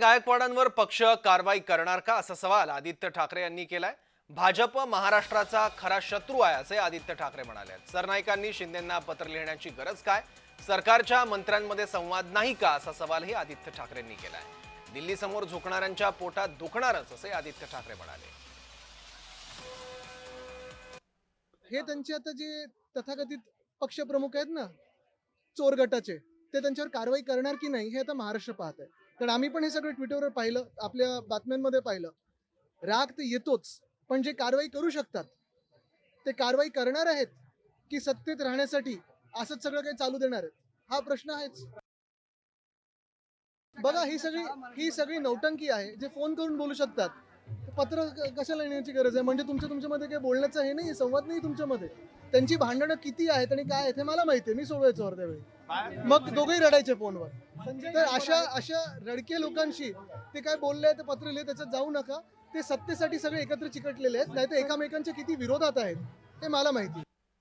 गायकवाडांवर पक्ष कारवाई करणार का असा सवाल आदित्य ठाकरे यांनी केलाय. भाजप महाराष्ट्राचा खरा शत्रू आहे असे आदित्य ठाकरे म्हणाले सरनाईकांनी शिंदेंना पत्र लिहिण्याची गरज काय? सरकारच्या मंत्र्यांमध्ये संवाद नाही का असा सवालही आदित्य ठाकरेंनी केलाय. दिल्ली समोर झुकणाऱ्यांच्या पोटात दुखणारच असे आदित्य ठाकरे म्हणाले. हे त्यांचे आता जे तथाकथित पक्षप्रमुख आहेत ना चोर गटाचे ते त्यांच्यावर कारवाई करणार की नाही हे आता महाराष्ट्र पाहत आहे. कारण आम्ही पण हे सगळं ट्विटरवर पाहिलं आपल्या बातम्यांमध्ये पाहिलं. राग ते येतोच पण जे कारवाई करू शकतात ते कारवाई करणार आहेत की सत्तेत राहण्यासाठी असंच सगळं काही चालू देणार आहेत? हा प्रश्न आहेच. बघा ही सगळी ही सगळी नौटंकी आहे जे फोन करून बोलू शकतात. पत्र कशाला लिहिण्याची गरज आहे? म्हणजे तुमच्या तुमच्यामध्ये काही बोलण्याचं हे नाही संवाद नाही तुमच्यामध्ये. त्यांची भांडणं किती आहेत आणि काय आहेत हे मला माहिती आहे मी सोडवायचो अर्ध्या वेळी. मग दोघेही रडायचे फोनवर. तर अशा अशा रडके लोकांशी ते काय बोलले ते पत्र लिहिले त्याच्यात जाऊ नका. ते सत्तेसाठी सगळे एकत्र चिकटलेले आहेत नाही तर एकामेकांच्या किती विरोधात आहेत ते मला माहिती